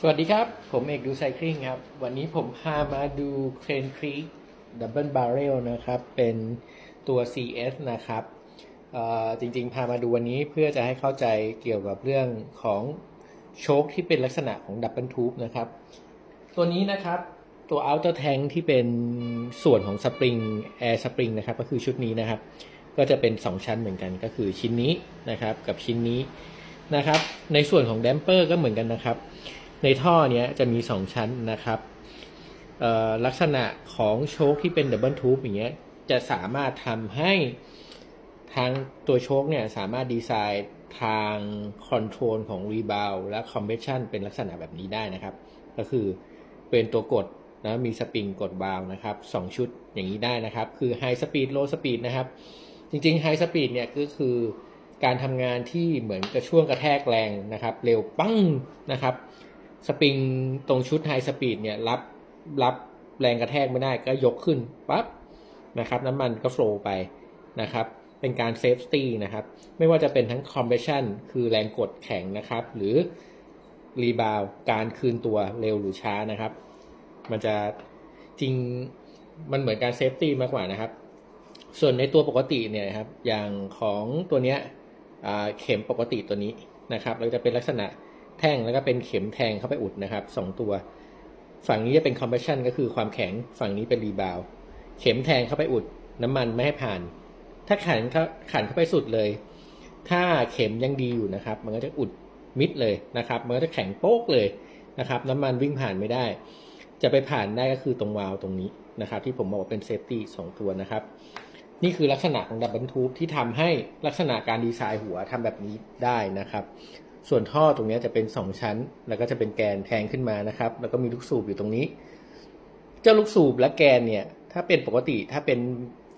สวัสดีครับ ผมเอกดูไซคลิงครับ วันนี้ผมพามาดูเครนครีกดับเบิลบาร์เรลนะครับ เป็นตัว CS นะครับจริงๆ พามาดูวันนี้เพื่อจะให้เข้าใจเกี่ยวกับเรื่องของโชคที่เป็นลักษณะของดับเบิลทูบนะครับ ตัวนี้นะครับตัว outer tank ที่เป็นส่วนของสปริง air spring นะครับ ก็คือชุดนี้นะครับ ก็จะเป็น 2 ชั้นเหมือนกันก็คือชิ้นนี้นะครับ กับชิ้นนี้นะครับ ในส่วนของแดมเปอร์ก็เหมือนกันนะครับ ในท่อเนี้ยจะมี 2 ชั้นนะครับลักษณะของโชคที่เป็นดับเบิลทูบอย่างเงี้ยจะสามารถทำให้ทางตัวโชคเนี่ยสามารถดีไซน์ทางคอนโทรลของรีบาวและคอมเพรสชันเป็นลักษณะแบบนี้ได้นะครับ ก็คือเป็นตัวกดนะมีสปริงกดวาวนะครับ2ชุดอย่างนี้ได้นะครับ คือไฮสปีดโลสปีดนะครับ จริงๆไฮสปีดเนี่ยก็คือการทำงานที่เหมือนกับช่วงกระแทกแรงนะครับ เร็วปั้งนะครับ สปริงตรงชุดไฮสปีดเนี่ยรับรับแรงกระแทกไม่ได้ก็ยกขึ้นปั๊บนะครับน้ำมันก็โฟล์ไปนะครับเป็นการเซฟตี้นะครับไม่ว่าจะเป็นทั้งคอมเพรสชันคือแรงกดแข็งนะครับหรือรีบาวการคืนตัวเร็วหรือช้านะครับ มันจะจริงมันเหมือนการเซฟตี้มากกว่านะครับ ส่วนในตัวปกติเนี่ยนะครับอย่างของตัวเนี้ยอ่าเข็มปกติตัวนี้นะครับเราจะเป็นลักษณะ แท่งแล้วก็เป็นเข็มแทงเข้าไปอุดนะครับสองตัว ฝั่งนี้จะเป็นคอมเพรสชันก็คือความแข็งฝั่งนี้เป็นรีบาวเข็มแทงเข้าไปอุดน้ำมันไม่ให้ผ่าน ถ้าขันเข้าขันเข้าไปสุดเลย ถ้าเข็มยังดีอยู่นะครับ มันก็จะอุดมิดเลยนะครับ มันก็จะแข็งโป๊กเลยนะครับ น้ำมันวิ่งผ่านไม่ได้ จะไปผ่านได้ก็คือตรงวาล์วตรงนี้นะครับ ที่ผมบอกว่าเป็นเซฟตี้สองตัวนะครับ นี่คือลักษณะของดับเบิลทูบที่ทำให้ลักษณะการดีไซน์หัวทำแบบนี้ได้นะครับ ส่วนท่อตรงนี้จะเป็น 2 ชั้น แล้วก็จะเป็นแกนแทงขึ้นมานะครับ แล้วก็มีลูกสูบอยู่ตรงนี้ เจ้าลูกสูบและแกนเนี่ย ถ้าเป็นปกติถ้าเป็น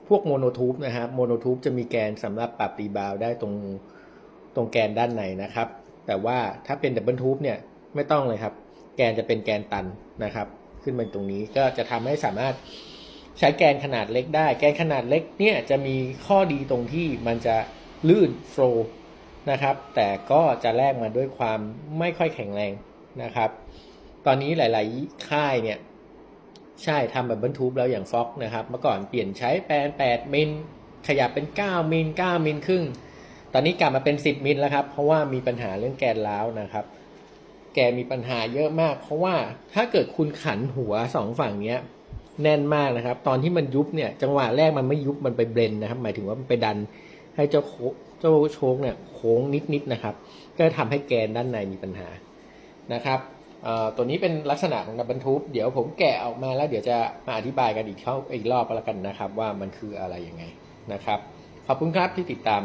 พวกโมโนทูบนะครับโมโนทูบจะมีแกนสำหรับปรับรีบาวได้ตรงตรงแกนด้านในนะครับ แต่ว่าถ้าเป็นดับเบิลทูบเนี่ยไม่ต้องเลยครับ แกนจะเป็นแกนตันนะครับ ขึ้นมาตรงนี้ก็จะทำให้สามารถใช้แกนขนาดเล็กได้ แกนขนาดเล็กเนี่ยจะมีข้อดีตรงที่มันจะลื่นโฟล์ นะครับ แต่ก็จะแลกมาด้วยความไม่ค่อยแข็งแรงนะครับ ตอนนี้หลาย ๆ ค่ายเนี่ยใช่ทำแบบบรรทุบแล้วอย่างฟ็อกนะครับ เมื่อก่อนเปลี่ยนใช้แปลน8มิลขยับเป็น 9 มิล 9 มิลครึ่ง ตอนนี้กลับมาเป็น 10 มิลแล้วครับ เพราะว่ามีปัญหาเรื่องแกนร้าวนะครับ แกนมีปัญหาเยอะมาก เพราะว่าถ้าเกิดคุณขันหัวสองฝั่งเนี้ยแน่นมากนะครับ ตอนที่มันยุบเนี่ย จังหวะแรกมันไม่ยุบมันไปเบรนนะครับ หมายถึงว่ามันไปดัน ให้เจ้าโคเจ้าโชคเนี่ยโค้งนิดๆนะครับ ก็ทำให้แกนด้านในมีปัญหานะครับตัวนี้เป็นลักษณะของดับเบิลทูบเดี๋ยวผมแกะออกมาแล้วเดี๋ยวจะมาอธิบายกันอีกเข้าอีกรอบแล้วกันนะครับ ว่ามันคืออะไรยังไงนะครับ ขอบคุณครับที่ติดตาม